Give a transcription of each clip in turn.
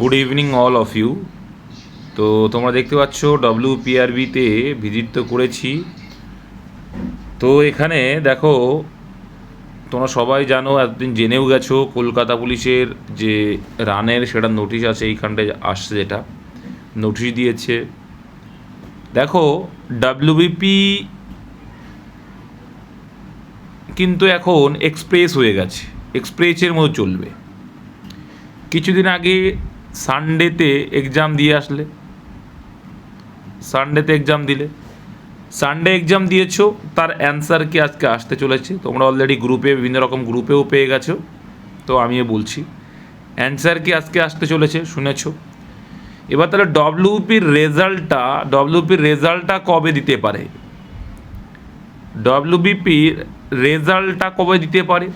Good evening all of you তো তোমরা দেখতে পাচ্ছ ডব্লিউ পিআরবিতে ভিজিট তো করেছি। তো এখানে দেখো, তোমরা সবাই জানো, এতদিন জেনেও গেছো, কলকাতা পুলিশের যে রানের সেটা নোটিশ আছে, এইখানটায় আসছে যেটা। নোটিশ দিয়েছে। দেখো ডাব্লিউবিপি কিন্তু এখন এক্সপ্রেস হয়ে গেছে। এক্সপ্রেসের মতো চলবে। কিছুদিন আগে সানডেতে এক্সাম দিয়ে আসলে। সানডেতে এক্সাম দিলে। সানডে এক্সাম দিয়েছ, তার অ্যান্সার কি আজকে আসতে চলেছে? তোমরা অলরেডি গ্রুপে বিভিন্ন রকম গ্রুপেও পেয়ে গেছো। তো আমিও বলছি অ্যান্সার কি আজকে আসতে চলেছে শুনেছো? এবার তাহলে ডব্লিউপির রেজাল্টটা ডব্লিউপির রেজাল্টটা কবে দিতে পারে? ডব্লিউবিপির রেজাল্টটা কবে দিতে পারে?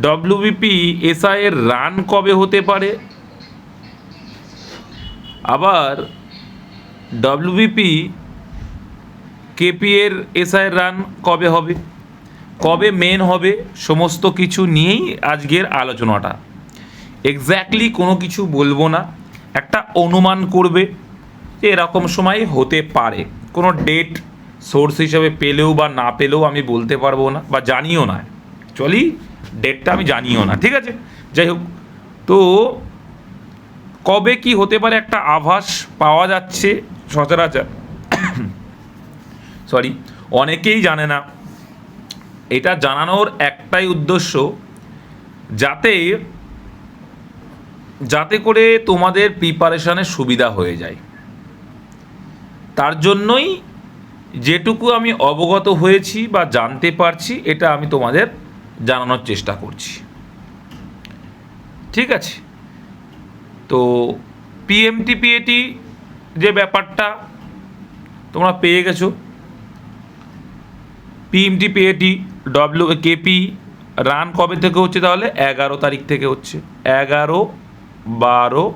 ডব্লিউবিপি এসআই এর রান কবে হতে পারে? আবার ডব্লিউবিপি কেপি এর এসআই এর রান কবে হবে? কবে মেন হবে? সমস্ত কিছু নিয়েই আজকের আলোচনাটা। এক্স্যাক্টলি কোনো কিছু বলব না। একটা অনুমান করবে যে এরকম সময় হতে পারে। কোনো ডেট সোর্স হিসেবে পেলেও বা না পেলেও আমি বলতে পারব না বা জানিও না। চলি ডেটটা আমি জানিও না, ঠিক আছে? যাই হোক, তো কবে কি হতে পারে একটা আভাস পাওয়া যাচ্ছে সচরাচর? সরি অনেকেই জানে না। এটা জানানোর একটাই উদ্দেশ্য যাতে যাতে করে তোমাদের প্রিপারেশানে সুবিধা হয়ে যায়। তার জন্যই যেটুকু আমি অবগত হয়েছি বা জানতে পারছি, এটা আমি তোমাদের জানানোর চেষ্টা করছি। ঠিক আছে? তো পিএমটি পিএটি যে ব্যাপারটা তোমরা পেয়ে গেছো PMT PAT W KP run কবে থেকে হচ্ছে তাহলে? এগারো তারিখ থেকে হচ্ছে। এগারো, বারো,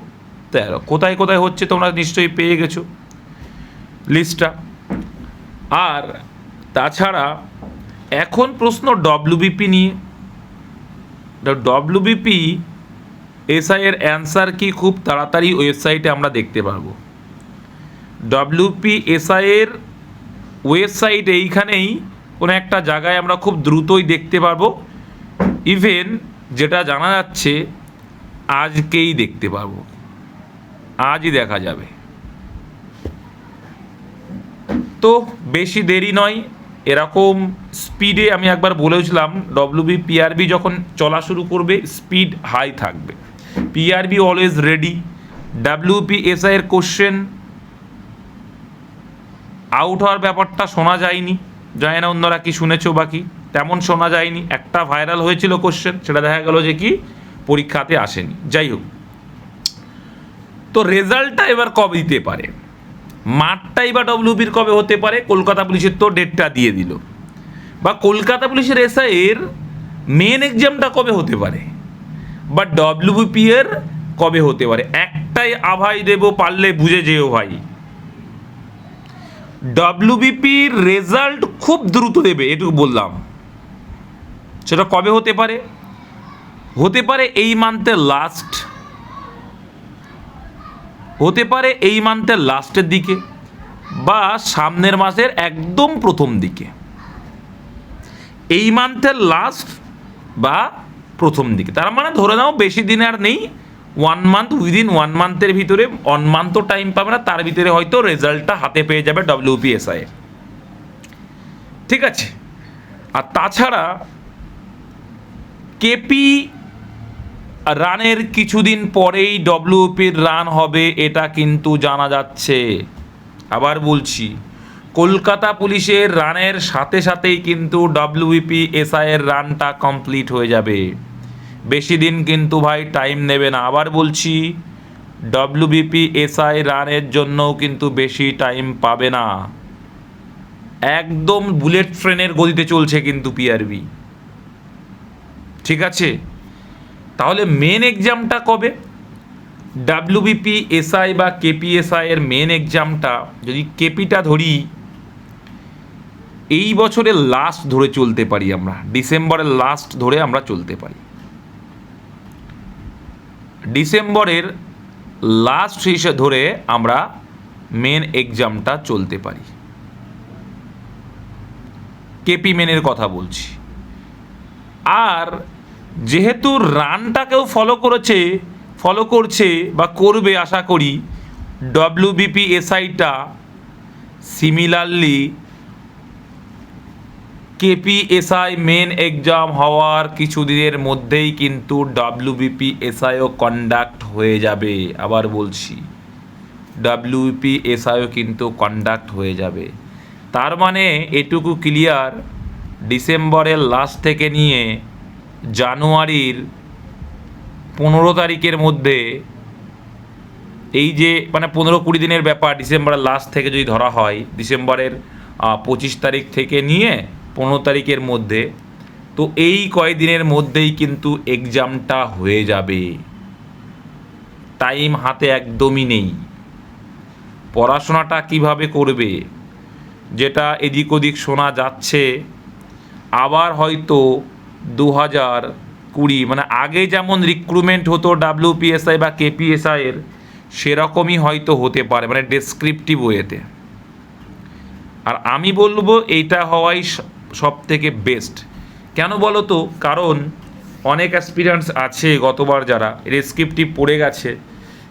তেরো। কোথায় কোথায় হচ্ছে তোমরা নিশ্চয়ই পেয়ে গেছো লিস্টটা আর তাছাড়া এখন প্রশ্ন ডব্লিউবিপি নিয়ে। ডব্লিউবিপি এসআই এর অ্যান্সার কি খুব তাড়াতাড়ি ওয়েবসাইটে আমরা দেখতে পারব ডব্লিউপি এসআই এর ওয়েবসাইট এইখানেই কোনো একটা জায়গায় আমরা খুব দ্রুতই দেখতে পারব ইভেন যেটা জানা যাচ্ছে, আজকেই দেখতে পারব আজই দেখা যাবে। তো বেশি দেরি নয় এরকম স্পিডে আমি একবার বলেছিলাম ডব্লিউবি পিআরবি যখন চলা শুরু করবে স্পিড হাই থাকবে। পিআরবি অলওয়েজ রেডি ডাব্লিউপি এর কোশ্চেন আউট হওয়ার ব্যাপারটা শোনা যায়নি। জানি না অন্যরা কি শুনেছো বাকি তেমন শোনা যায়নি। একটা ভাইরাল হয়েছিল কোশ্চেন সেটা দেখা গেল যে কি পরীক্ষাতে আসেনি। যাই হোক। তো রেজাল্টটা এবার কবে দিতে পারে? মাঠটাই বা ডব্লিউবির কবে হতে পারে, কলকাতা পুলিশের তো ডেটটা দিয়ে দিল। বা কলকাতা পুলিশের এসআই এর মেন এক্সামটা কবে হতে পারে? বা ডব্লিউবিপি এর কবে হতে পারে? একটাই আভাই দেব, পারলে বুঝে যেও ভাই। ডব্লিউবিপির রেজাল্ট খুব দ্রুত দেবে, এটুকু বললাম। সেটা কবে হতে পারে? হতে পারে এই মান্থের লাস্ট হতে পারে এই মান্থের লাস্টের দিকে বা সামনের মাসের একদম প্রথম দিকে। এই মান্থের লাস্ট বা প্রথম দিকে। তার মানে ধরে নাও বেশি দিন আর নেই ওয়ান মান্থ উইদিন ওয়ান মান্থের ভিতরে ওয়ান মান্থ তো টাইম পাবে না, তার ভিতরে হয়তো রেজাল্টটা হাতে পেয়ে যাবে ডব্লিউপিএসআই ঠিক আছে? আর তাছাড়া কেপি রানের কিছুদিন পরেই ডব্লিউপির রান হবে, এটা কিন্তু জানা যাচ্ছে। আবার বলছি, কলকাতা পুলিশের রানের সাথে সাথেই কিন্তু ডব্লিউপি এসআই এর রানটা কমপ্লিট হয়ে যাবে। বেশি দিন কিন্তু ভাই টাইম নেবে না। আবার বলছি ডব্লিউবিপি এসআই রানের জন্যও কিন্তু বেশি টাইম পাবে না। একদম বুলেট ট্রেনের গতিতে চলছে কিন্তু পিআরবি। ঠিক আছে? তাহলে মেন এক্সামটা কবে? ডাব্লিউবিপি এসআই বা কেপিএসআই এর মেন এক্সামটা যদি কেপিটা ধরি, এই বছরের লাস্ট ধরে চলতে পারি আমরা, ডিসেম্বরের লাস্ট ধরে আমরা চলতে পারি। ডিসেম্বরের লাস্ট হিসেবে ধরে আমরা মেন এক্সামটা চলতে পারি। কেপি মেনের কথা বলছি। আর যেহেতু রানটাকেও ফলো করেছে ফলো করছে বা করবে আশা করি ডব্লিউবিপি এসআইটা সিমিলারলি কেপিএসআই মেন এক্সাম হওয়ার কিছুদিনের মধ্যেই কিন্তু ডাব্লিউবিপি এসআইও কন্ডাক্ট হয়ে যাবে। আবার বলছি ডাব্লিউপি এসআইও কিন্তু কন্ডাক্ট হয়ে যাবে। তার মানে এটুকু ক্লিয়ার ডিসেম্বরের লাস্ট থেকে নিয়ে জানুয়ারির পনেরো তারিখের মধ্যে এই যে মানে পনেরো কুড়ি দিনের ব্যাপার, ডিসেম্বরের লাস্ট থেকে যদি ধরা হয়, ডিসেম্বরের পঁচিশ তারিখ থেকে নিয়ে পনেরো তারিখের মধ্যে, তো এই কয়েকদিনের মধ্যেই কিন্তু এক্সামটা হয়ে যাবে। টাইম হাতে একদমই নেই। পড়াশোনাটা কীভাবে করবে? যেটা এদিক ওদিক শোনা যাচ্ছে। আবার হয়তো দু হাজার কুড়ি মানে আগে যেমন রিক্রুটমেন্ট হতো ডাব্লিউপিএসআই বা কেপিএসআই এর, সেরকমই হয়তো হতে পারে মানে ডেসক্রিপটিভ ওয়েতে আর আমি বলব এইটা হওয়াই সব থেকে বেস্ট কেন বলো তো? কারণ অনেক অ্যাসপিরিয়েন্স আছে গতবার যারা ডেসক্রিপটিভ পড়ে গেছে,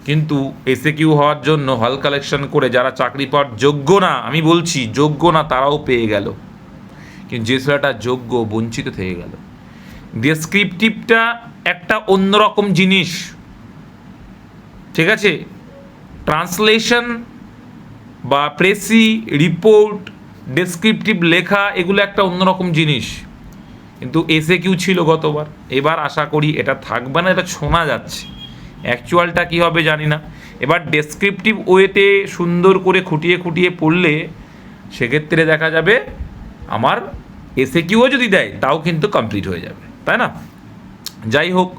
কিন্তু এসে কিউ হওয়ার জন্য হল কালেকশন করে যারা চাকরি পাওয়ার যোগ্য না, আমি বলছি যোগ্য না তারাও পেয়ে গেল। কিন্তু যে ছেলেটা যোগ্য, বঞ্চিত থেকে গেল। ডেসক্রিপটিভটা একটা অন্যরকম জিনিস। ঠিক আছে? ট্রান্সলেশন বা প্রেসি রিপোর্ট ডেসক্রিপটিভ লেখা, এগুলো একটা অন্যরকম জিনিস। কিন্তু এসে কিউ ছিল গতবার? এবার আশা করি এটা থাকবে না, এটা শোনা যাচ্ছে। অ্যাকচুয়ালটা কী হবে জানি না। এবার ডেসক্রিপটিভ ওয়েতে সুন্দর করে খুঁটিয়ে খুঁটিয়ে পড়লে সেক্ষেত্রে দেখা যাবে আমার এসে কিউও যদি দেয়, তাও কিন্তু কমপ্লিট হয়ে যাবে। তাই না? যাই হোক,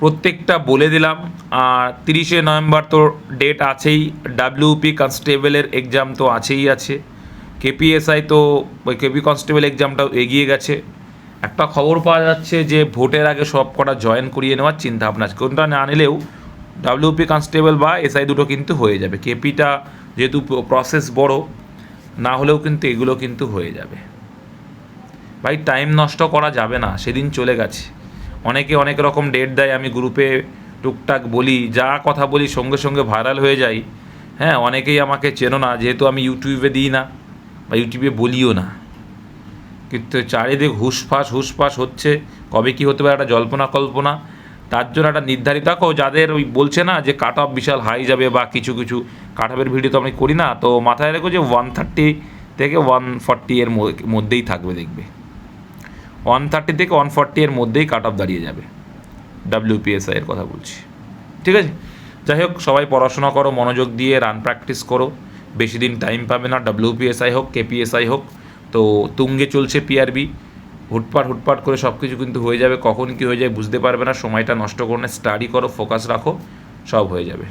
প্রত্যেকটা বলে দিলাম। আর তিরিশে নভেম্বর তো ডেট আছেই। ডাব্লিউপি কনস্টেবলের এক্সাম তো আছেই আছে। কেপিএসআই তো, ওই কেপি কনস্টেবল এক্সামটাও এগিয়ে গেছে। একটা খবর পাওয়া যাচ্ছে যে, ভোটের আগে সব কটা জয়েন করিয়ে নেওয়ার চিন্তা ভাবনা আছে। কোনটা না নিলেও ডাব্লিউপি কনস্টেবল বা এসআই দুটো কিন্তু হয়ে যাবে। কেপিটা যেহেতু প্রসেস বড়, না হলেও কিন্তু এগুলো কিন্তু হয়ে যাবে। ভাই টাইম নষ্ট করা যাবে না, সেদিন চলে গেছে। অনেকে অনেক রকম ডেট দেয়, আমি গ্রুপে টুকটাক বলি, যা কথা বলি সঙ্গে সঙ্গে ভাইরাল হয়ে যাই হ্যাঁ অনেকেই আমাকে চেনো না, যেহেতু আমি ইউটিউবে দিই না, বা ইউটিউবে বলিও না। কিন্তু চারিদিক হুসফাস হুসফাস হচ্ছে, কবে কি হতে পারে একটা জল্পনা কল্পনা। তার জন্য একটা নির্ধারিত, দেখো, যাদের ওই বলছে না যে কাট অফ বিশাল হাই যাবে বা কিছু কিছু কাট অফের ভিডিও তো আমি করি না, তো মাথায় রেখো যে ওয়ান থার্টি থেকে ওয়ান ফর্টি এর মধ্যেই থাকবে, দেখবে। ওয়ান থার্টি থেকে ওয়ান ফর্টি এর মধ্যেই কাট অফ দাঁড়িয়ে যাবে। ডাব্লিউপিএসআই এর কথা বলছি। ঠিক আছে? যাই হোক, সবাই পড়াশোনা করো, মনোযোগ দিয়ে রান প্র্যাকটিস করো। বেশি দিন টাইম পাবে না ডাব্লিউপিএসআই হোক কেপিএসআই হোক, তো তুঙ্গে চলছে পিআরবি হুটপাট হুটপাট করে সব কিছু কিন্তু হয়ে যাবে। কখন কী হয়ে যায় বুঝতে পারবে না। সময়টা নষ্ট করো না স্টাডি করো ফোকাস রাখো, সব হয়ে যাবে।